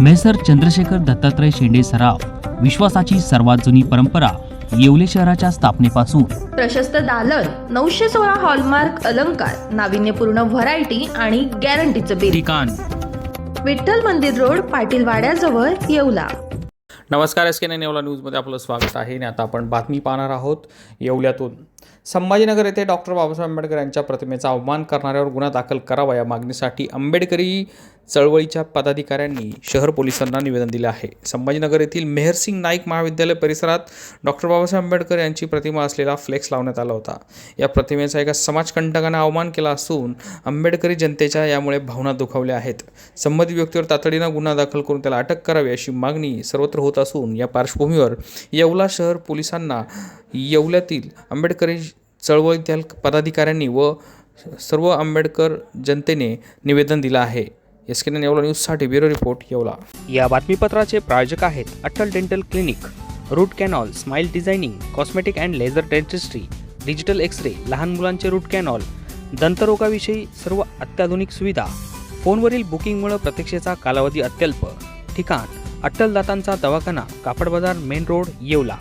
Measure Chandrashekhar Dattatray शेंडे सराव विश्वासाची सर्वात जुनी परंपरा येवले शहराच्या स्थापनेपासून. प्रशस्त दालन नऊशे सोळा हॉलमार्क अलंकार नाविन्यपूर्ण व्हरायटी आणि गॅरंटीचं बिल ठिकाण. विठ्ठल मंदिर रोड पाटील वाड्याजवळ येवला. नमस्कार एस के नाईन येवला न्यूजमध्ये आपलं स्वागत आहे आणि आता आपण बातमी पाहणार आहोत येवल्यातून. संभाजीनगर येथे डॉक्टर बाबासाहेब आंबेडकर यांच्या प्रतिमेचा अवमान करणाऱ्यावर गुन्हा दाखल करावा या मागणीसाठी आंबेडकरी चळवळीच्या पदाधिकाऱ्यांनी शहर पोलिसांना निवेदन दिले आहे. संभाजीनगर येथील मेहरसिंग नाईक महाविद्यालय परिसरात डॉक्टर बाबासाहेब आंबेडकर यांची प्रतिमा असलेला फ्लेक्स लावण्यात आला होता. या प्रतिमेचा एका समाजकंटकाने अवमान केला असून आंबेडकरी जनतेच्या यामुळे भावना दुखावल्या आहेत. संबंधित व्यक्तीवर तातडीनं गुन्हा दाखल करून त्याला अटक करावी अशी मागणी सर्वत्र होत असून या पार्श्वभूमीवर येवला शहर पोलिसांना येवल्यातील आंबेडकरी चळवळीतील पदाधिकाऱ्यांनी व सर्व आंबेडकर जनतेने निवेदन दिलं आहे. एस के येवला न्यूजसाठी ब्युरो रिपोर्ट येवला. या बातमीपत्राचे प्रायोजक आहेत अट्टल dental clinic root canal smile designing cosmetic and laser dentistry digital X ray लहान मुलांचे रूट कॅनॉल दंतरोगाविषयी सर्व अत्याधुनिक सुविधा फोनवरील बुकिंगमुळे प्रतीक्षेचा कालावधी अत्यल्प ठिकाण अट्टल दातांचा दवाखाना कापड बाजार मेन रोड येवला.